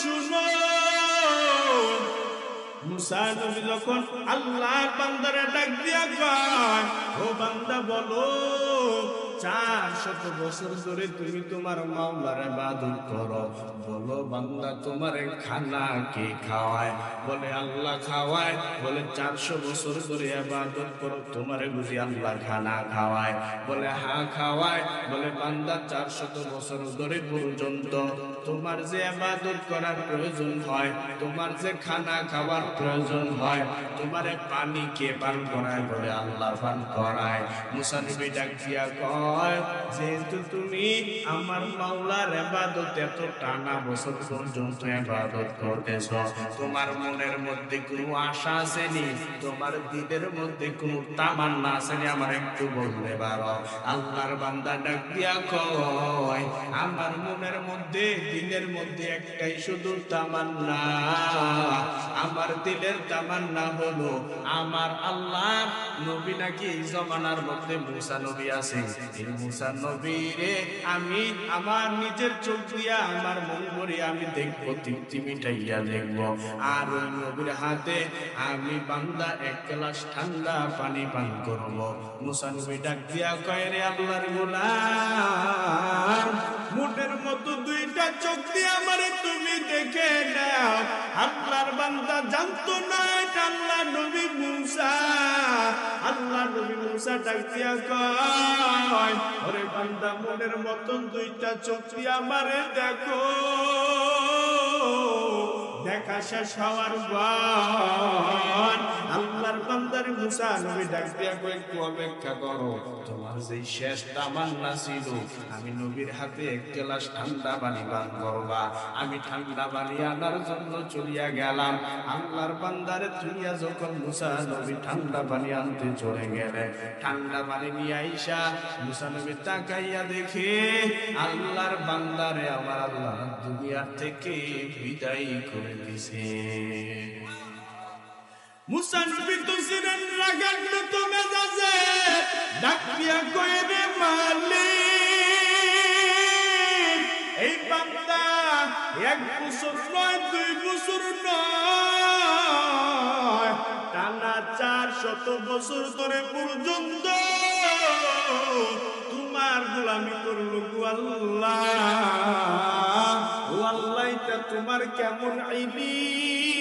শুনো মুসা নবী যখন আল্লাহর বান্দারে ডাক দিয়া কয় ও বান্দা বলো চার শত বছর ধরে তুমি তোমার মাওলার ইবাদত করো। বলো, বান্দা, তোমার খানা কে খাওয়ায়? বলে, আল্লাহ খাওয়ায়। বলে, চারশো বছর ধরে ইবাদত করো, তোমারে বুঝি আল্লাহ খানা খাওয়ায়। বলে হ্যাঁ খাওয়ায়। বলে, বান্দা, চারশত বছর ধরে পর্যন্ত তোমার যে ইবাদত করার প্রয়োজন হয়, তোমার যে খানা খাওয়ার প্রয়োজন হয়, তোমারে পানি কে পান করায়? বলে, আল্লাহ পান করায়। মুসা নবী ডাক দিয়া কয় যেহেতু তুমি আমার মাওলার ইবাদত এত টানা বছর পর্যন্ত ইবাদত করতেছ, তোমার মনের মধ্যে কোনো আশা আসেনি তোমার দিলের মধ্যে কোনো তামান্না আসেনি আমার একটু বলতে পারো। আল্লাহর বান্দা ডাক দিয়া কয়, আমার মনের মধ্যে, দিলের মধ্যে একটাই শুধু তামান্না। আমার দিলের তামান্না হলো আমার আল্লাহ নবী নাকি এই জমানার মধ্যে মুসা নবী আছে এই মুসা নবী রে আমি আমার নিজের চোখ দিয়া আমার মন করে আমি দেখব তৃপ্তি মিটাইয়া দেখব। আর ওই নবীর হাতে আমি বান্দা এক গ্লাস ঠান্ডা পানি পান করব। মুসা নবী ডাক দিয়া কয় রে আল্লাহর গোলাম। চোখ দিয়ে আমারে তুমি দেখে নাও। আল্লাহর বান্দা জানতো না এটা আল্লাহ নবী মুসা। আল্লাহ নবী মুসা ডাক দিয়া কয়, ওরে বান্দা, মনের মতন দুইটা চোখ দিয়ে আমারে দেখো। দেখা শেষ হওয়ার আমি নবীর হাতে এক ঠান্ডা পানি পান করবা। আমি ঠান্ডা পানি আনার জন্য চলিয়া গেলাম। আল্লাহর বান্দারে তুলিয়া যখন মুসা নবী ঠান্ডা পানি আনতে চলে গেলে ঠান্ডা পানি নিয়ে আইসা মুসা নবী তাকাইয়া দেখে, আল্লাহর বান্দারে আমার আল্লাহ দুনিয়া থেকে বিদায় করে দিছে। মুসা নবী তো ছিলেন রাগান্বিত মেজাজে ডাক দিয়া কয়ে রে মালিক, এই বান্দা, এক বছর নয়, দুই বছর নয়, টানা চার বছর ধরে পর্যন্ত তোমার গোলামি করল আল্লাহ। ও আল্লাহ তোমার কেমন আইলিম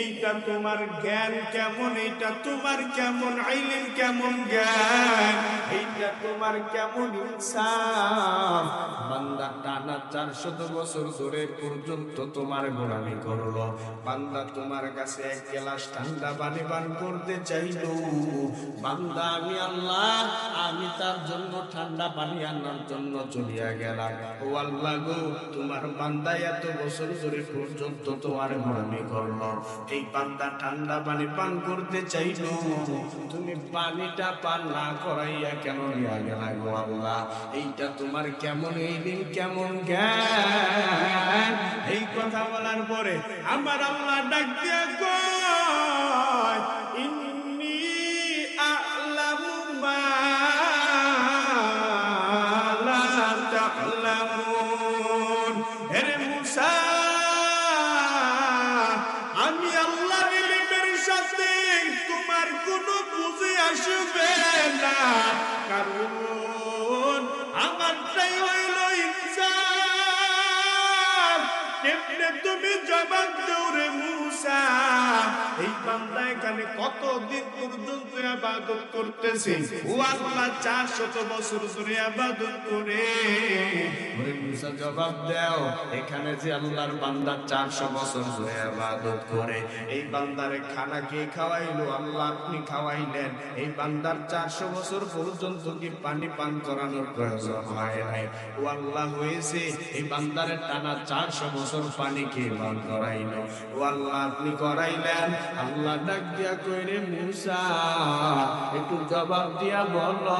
এইটা তোমার জ্ঞান কেমন, এইটা তোমার কেমন আইলিম কেমন জ্ঞান? এইটা তোমার কেমন ইনসাফ? বান্দা টানা চারশত বছর ধরে পর্যন্ত তোমার করল। বান্দা তোমার কাছে এক ঠান্ডা পানি পান করতে চাইলো। বান্দা, আমি আল্লাহ, আমি তার জন্য ঠান্ডা পানি আনার জন্য চলিয়া গেলাম। ও আল্লাহ গো, তোমার বান্দা এত বছর ধরে পর্যন্ত তোমার গোলামি করল। এই বান্দা ঠান্ডা পানি পান করতে চাইলো। তুমি পানিটা পান না করাইয়া কেন নিয়ে গেলা গো আল্লাহ? এইটা তোমার কেমন, এই দিন কেমন জ্ঞান? এই কথা বলার পরে আমার আল্লাহ ডাক দিয়া কয়, ইন্নি আ'লামু মা আসবে না কারণ আমারটাই হইল ইনসাফ তেমনি তুমি জবাব দৌড়ে মুসা? এই বান্দা এখানে কতদিন পর্যন্ত আবাদত করতেছে। ও আল্লাহ চার শত বছর ধরে আবাদত করে। জবাব দাও, এখানে যে আল্লাহর বান্দা চারশো বছর ধরে আবাদত করে, এই বান্দারে খানা কে খাওয়াইলো? আল্লাহ আপনি খাওয়াইলেন। এই বান্দার চারশো বছর পর্যন্ত কি পানি পান করানোর প্রয়োজন হয় নাই? ও আল্লাহ হয়েছে, এই বান্দারে টানা চারশো বছর পানি কে পান করাইলো? ও আল্লাহ আপনি করাইলেন। আল্লাহ ডাক দিয়া কইরে মুসা, একটু জবাব দিয়া বলো।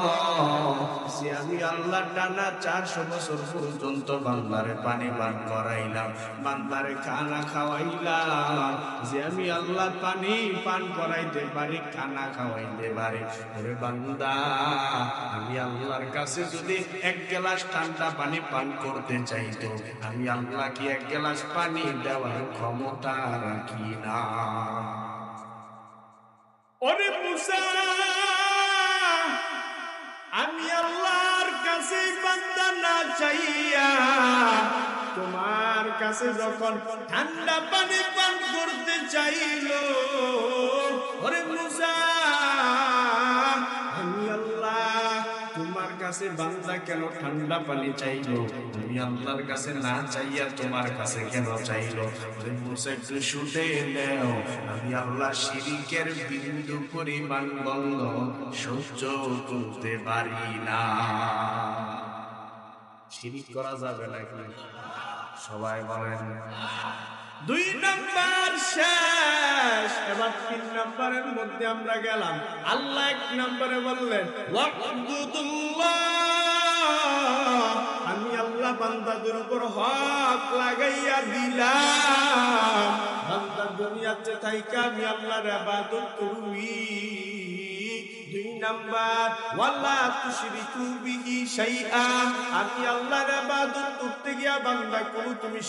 সে আমি আল্লাহ টানা চারশো বছর পর্যন্ত বান্দারে পানি পান করাইলাম, বান্দারে খানা খাওয়াইলাম। যে আমি আল্লাহ পানি পান করাইতে পারি, খানা খাওয়াইতে পারি। ওরে বান্দা, আমি আল্লাহর কাছে যদি এক গ্লাস ঠান্ডা পানি পান করতে চাইতো আমি আল্লাহ কি এক গ্লাস পানি দেওয়ার ক্ষমতা রাখি না। ওরে মুসা, আমি আল্লাহর কাছে বান্দা না চাইয়া, তোমার কাছে যখন ঠান্ডা পানি পান করতে চাইল, ওরে মুসা কাছে বান্দা কেন ঠান্ডা পানি চাইলো? তুমি আল্লাহর কাছে না চাইয়া তোমার কাছে কেন চাইলো? একটু নেও। আমি আল্লাহ শিরিকের বিন্দু পরিমাণ বন্ধ সহ্য করতে পারি না। শিরিক করা যাবে নাকি? সবাই বলেন। দুই নাম্বার শেষ। তিন নম্বরের মধ্যে আমরা গেলাম। আল্লাহ এক নম্বরে বললেন আমি আল্লাহ বান্দাদের উপর হক লাগাইয়া দিলাম। বান্দা দুনিয়াতে থাইকা আমি আল্লাহর ইবাদত করবি আমি আল্লাহর বান্দা কোন তুমি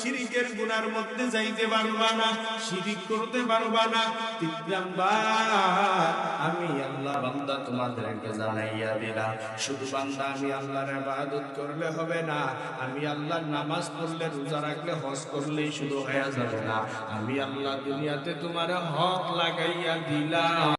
আল্লাহ বান্দা তোমাদেরকে জানাইয়া দিলাম, শুধু বান্দা আমি আল্লাহর ইবাদত করলে হবে না, আমি আল্লাহর নামাজ পড়লে রোজা রাখলে হজ করলেই শুধু হয়ে যাবে না। আমি আল্লাহ দুনিয়াতে তোমার হক লাগাইয়া দিলাম।